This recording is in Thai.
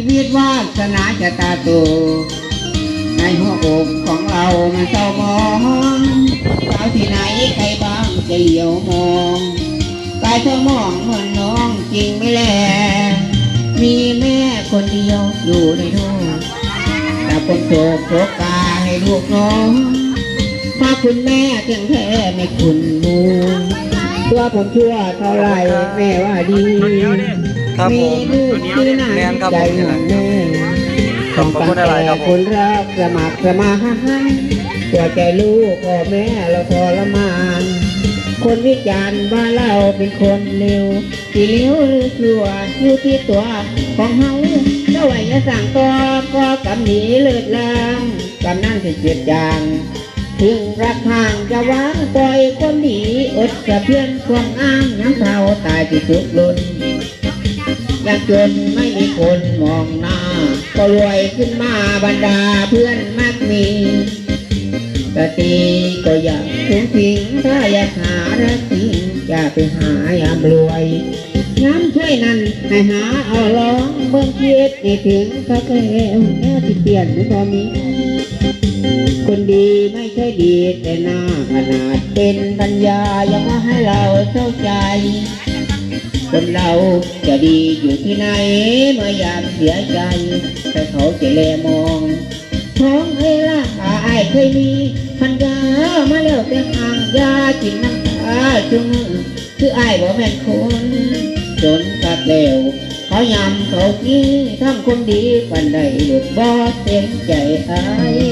ชีวิตวาสนาจะตาโตในหัวอกของเรามันเศร้ามองสาวที่ไหนใครบ้างจะเหลียวมองกายเธอมองเหมือนน้องจริงไม่แล มีแม่คนเดียวอยู่ในท้องแต่คนโศกโศกาให้ลูกน้องถ้าคุณแม่เพียงแค่ไม่คุณมูตัวผมชั่วเท่าไรแม่ว่าดี ครับผมลูกที่น่าแม่นครับใจผมนี่หแหนุ่ละมแม่ขอบคุณอะไรครับผม คนรักสมัครสมาหาตัวใจลูกพ่อแม่เราทรมาน คนวิจารณ์ว่าเราเป็นคนเลวที่เลี้ยวหรือกลัวอยู่ที่ตัวของเฮาเจ้าไหวจะสั่งตัวก็กำหนีเลิศลางกำนั่นสิเจ็บจาง ถึงรักห่างจะวางปล่อยคนดีอดจะเพียนความอ้างน้ำเท่าตายที่สุดลุน ยากจนไม่มีคนมองหน้าก็รวยขึ้นมาบรรดาเพื่อนมากมีกติก็อยากถึงทิ้งถ้าอยากหารักจริงอย่าไปหายามรวยย้ำช่วยนั้นให้หาเอาร้องเบิ่งเคิดนี่ถึงเขาแก้วแก้วที่เปลี่ยนไม่พอมี คนดีไม่ใช่ดีแต่หน้าขนาดเป็นปัญญายังมาให้เราเข้าใจ คนเราจะดีอยู่ที่ไหนเมื่อยามเสียใจแต่เขาจะแลมองท้องเอ้ล่ะอาไอเคยมีพันยามาแล้วแต่ห่างยากินน้ำตาจุงคืออายบ่แม่นคนจนกัดแล้วเขายำเขากี้ทำคนดีปันใดหลุดบ่เต็มใจอาย